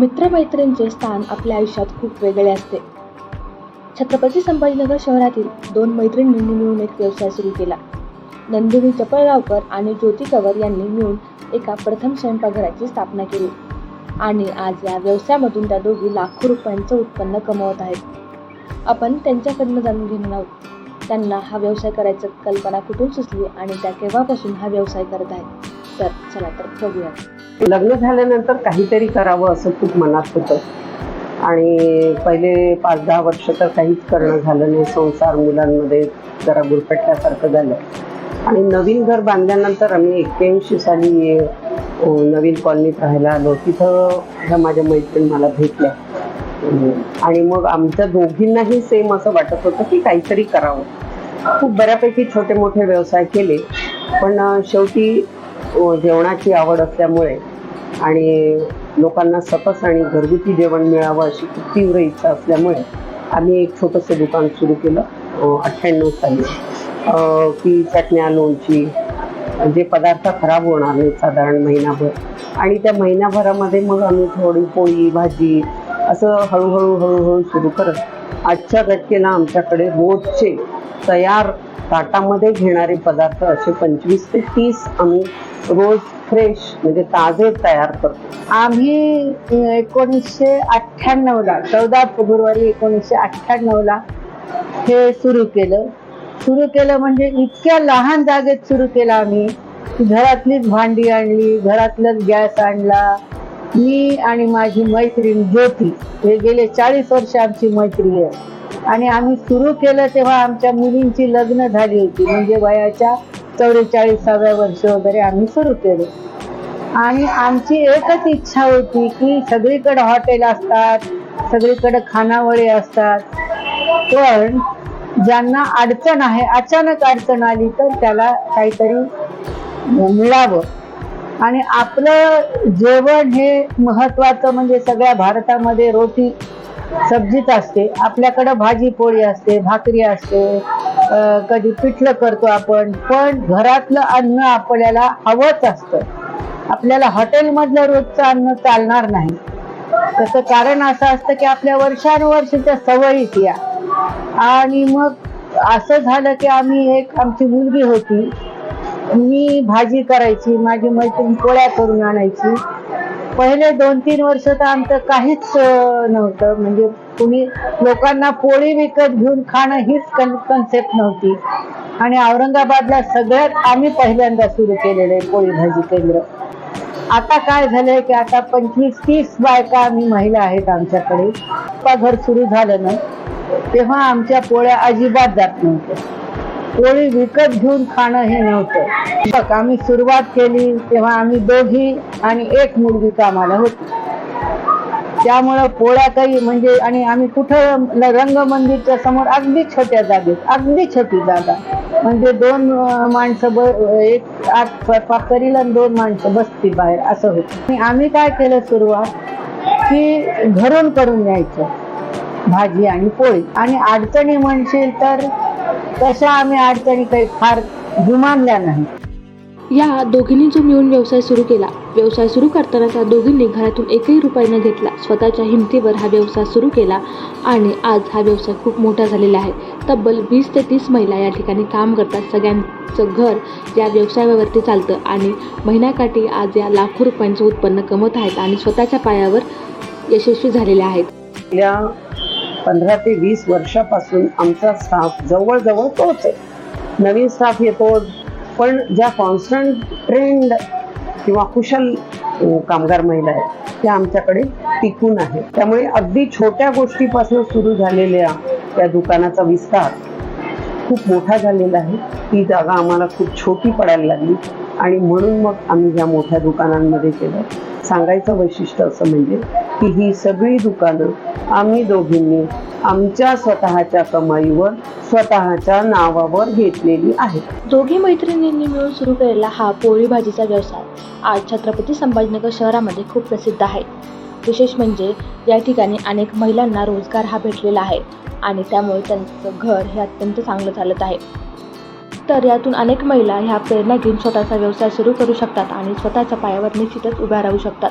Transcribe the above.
मित्रमैत्रींचे स्थान आपल्या आयुष्यात खूप वेगळे असते. छत्रपती संभाजीनगर शहरातील दोन मैत्रिणींनी मिळून एक व्यवसाय सुरू केला. नंदिनी चपळगावकर आणि ज्योती कवर यांनी मिळून एका प्रथम स्वयंपाकघराची स्थापना केली. आणि आज या व्यवसायामधून त्या दोघी लाखो रुपयांचं उत्पन्न कमवत आहेत. आपण त्यांच्याकडनं जाणून घेणार आहोत. त्यांना हा व्यवसाय करायचं कल्पना कुठून सुचली आणि त्या केव्हापासून हा व्यवसाय करत आहेत? तर चला तर बघूया. लग्न झाल्यानंतर काहीतरी करावं असं खूप मनात होतं. आणि पहिले पाच दहा वर्ष तर काहीच करणं झालं नाही. संसार मुलांमध्ये जरा गुरफटल्यासारखं झालं. आणि नवीन घर बांधल्यानंतर आम्ही एक्क्याऐंशी साली नवीन कॉलनीत राहायला आलो. तिथं ह्या माझ्या मैत्रीण मला भेटल्या. आणि मग आमच्या दोघींनाही सेम असं वाटत होतं की काहीतरी करावं. खूप बऱ्यापैकी छोटे मोठे व्यवसाय केले. पण शेवटी जेवणाची आवड असल्यामुळे आणि लोकांना सकस आणि घरगुती जेवण मिळावं अशी खूप तीव्र इच्छा असल्यामुळे आम्ही एक छोटंसं दुकान सुरू केलं अठ्ठ्याण्णव साली. की चटण्या लोणची जे पदार्थ खराब होणार नाहीत साधारण महिनाभर. आणि त्या महिन्याभरामध्ये मग आम्ही थोडी पोळी भाजी असं हळूहळू हळूहळू सुरू करत आजच्या घटकेला आमच्याकडे रोजचे तयार ताटामध्ये घेणारे पदार्थ असे पंचवीस ते तीस आम्ही रोज फ्रेश म्हणजे ताजे तयार करतो. आम्ही एकोणीसशे अठ्ठ्याण्णवला चौदा फेब्रुवारी एकोणीसशे अठ्ठ्याण्णवला हे सुरू केलं. सुरू केलं म्हणजे इतक्या लहान जागेत सुरू केलं आम्ही घरातलीच भांडी आणली घरातलंच गॅस आणला मी आणि माझी मैत्रीण ज्योती हे गेले चाळीस वर्ष आमची मैत्री आहे. आणि आम्ही सुरू केलं तेव्हा आमच्या मुलींची लग्न झाली होती. म्हणजे वयाच्या चौवेचाळीसाव्या वर्ष वगैरे आम्ही सुरू केलं. आणि आमची एकच इच्छा होती की सगळीकडे हॉटेल असतात सगळीकडे खानावळी असतात. पण ज्यांना अडचण आहे अचानक अडचण आली तर त्याला काहीतरी मिळावं. आणि आपलं जेवण हे महत्वाचं म्हणजे सगळ्या भारतामध्ये रोटी सब्जीच असते. आपल्याकडं भाजी पोळी असते भाकरी असते कधी पिठलं करतो आपण पण घरातलं अन्न आपल्याला हवंच असतं. आपल्याला हॉटेलमधलं रोजचं अन्न चालणार नाही. त्याचं कारण असं असतं की आपल्या वर्षानुवर्षीच्या सवयीत या आणि मग असं झालं की आम्ही एक आमची मुलगी होती. मी भाजी करायची माझी मैत्रीण पोळ्या करून आणायची. पहिले दोन तीन वर्ष तर आमचं काहीच नव्हतं. म्हणजे कुणी लोकांना पोळी विकत घेऊन खाणं हीच कन्सेप्ट नव्हती. आणि औरंगाबादला सगळ्यात आम्ही पहिल्यांदा सुरू केलेलं आहे पोळी भाजी केंद्र. आता काय झालंय की आता पंचवीस तीस बायका आम्ही महिला आहेत आमच्याकडे. घर सुरू झालं ना तेव्हा आमच्या पोळ्या अजिबात जात नव्हत्या. पोळी विकत घेऊन खाणं हे नव्हतं. बघ आम्ही सुरुवात केली तेव्हा आम्ही दोघी आणि एक मुलगी कामाला होती. त्यामुळं पोळ्या काही म्हणजे आणि आम्ही कुठं रंग रंगमंदिरच्या समोर अगदी छोट्या जागेत अगदी छोटी जागा. म्हणजे दोन माणसं ब एक आत स्वयंपाक करील आणि दोन माणसं बसतील बाहेर असं होतं. आणि आम्ही काय केलं सुरुवात? की घरून करून न्यायचं भाजी आणि पोळी. आणि अडचणी म्हणशील तर तशा आम्ही अडचणी काही फार जुमानल्या नाही. या दोघींनी जो मिळून व्यवसाय सुरू केला. व्यवसाय सुरू करताना त्या दोघींनी घरातून एकही रुपये न घेतला. स्वतःच्या हिमतीवर हा व्यवसाय सुरू केला आणि आज हा व्यवसाय खूप मोठा झालेला आहे. तब्बल वीस ते तीस महिला या ठिकाणी काम करतात. सगळ्यांचं घर या व्यवसायावरती चालतं आणि महिन्याकाठी आज या लाखो रुपयांचं उत्पन्न कमवत आहेत आणि स्वतःच्या पायावर यशस्वी झालेले आहेत. पंधरा ते वीस वर्षापासून आमचा स्टाफ जवळजवळ तोच आहे. नवीन स्टाफ येतो पण ज्या कॉन्स्टंट ट्रेंड किंवा कुशल कामगार महिला आहेत त्या आमच्याकडे टिकून आहेत. त्यामुळे अगदी छोट्या गोष्टीपासून सुरू झालेल्या त्या दुकानाचा विस्तार खूप मोठा झालेला आहे. ती जागा आम्हाला खूप छोटी पडायला लागली आणि म्हणून मग आम्ही ह्या मोठ्या दुकानांमध्ये केलं. सांगायचं वैशिष्ट्य असं म्हणजे की ही सगळी दुकानं आम्ही दोघींनी आमच्या स्वतःच्या कमाईवर स्वतःच्या नावावर घेतलेली आहेत. दोघी मैत्रिणींनी मिळून सुरू केलेला हा पोळी भाजीचा व्यवसाय आज छत्रपती संभाजीनगर शहरामध्ये खूप प्रसिद्ध आहे. विशेष म्हणजे या ठिकाणी अनेक महिलांना रोजगार हा भेटलेला आहे आणि त्यामुळे त्यांचं घर हे अत्यंत चांगलं चालत आहे. तर यातून अनेक महिला ह्या प्रेरणा घेऊन स्वतःचा व्यवसाय सुरू करू शकतात आणि स्वतःच्या पायावर निश्चितच उभ्या राहू शकतात.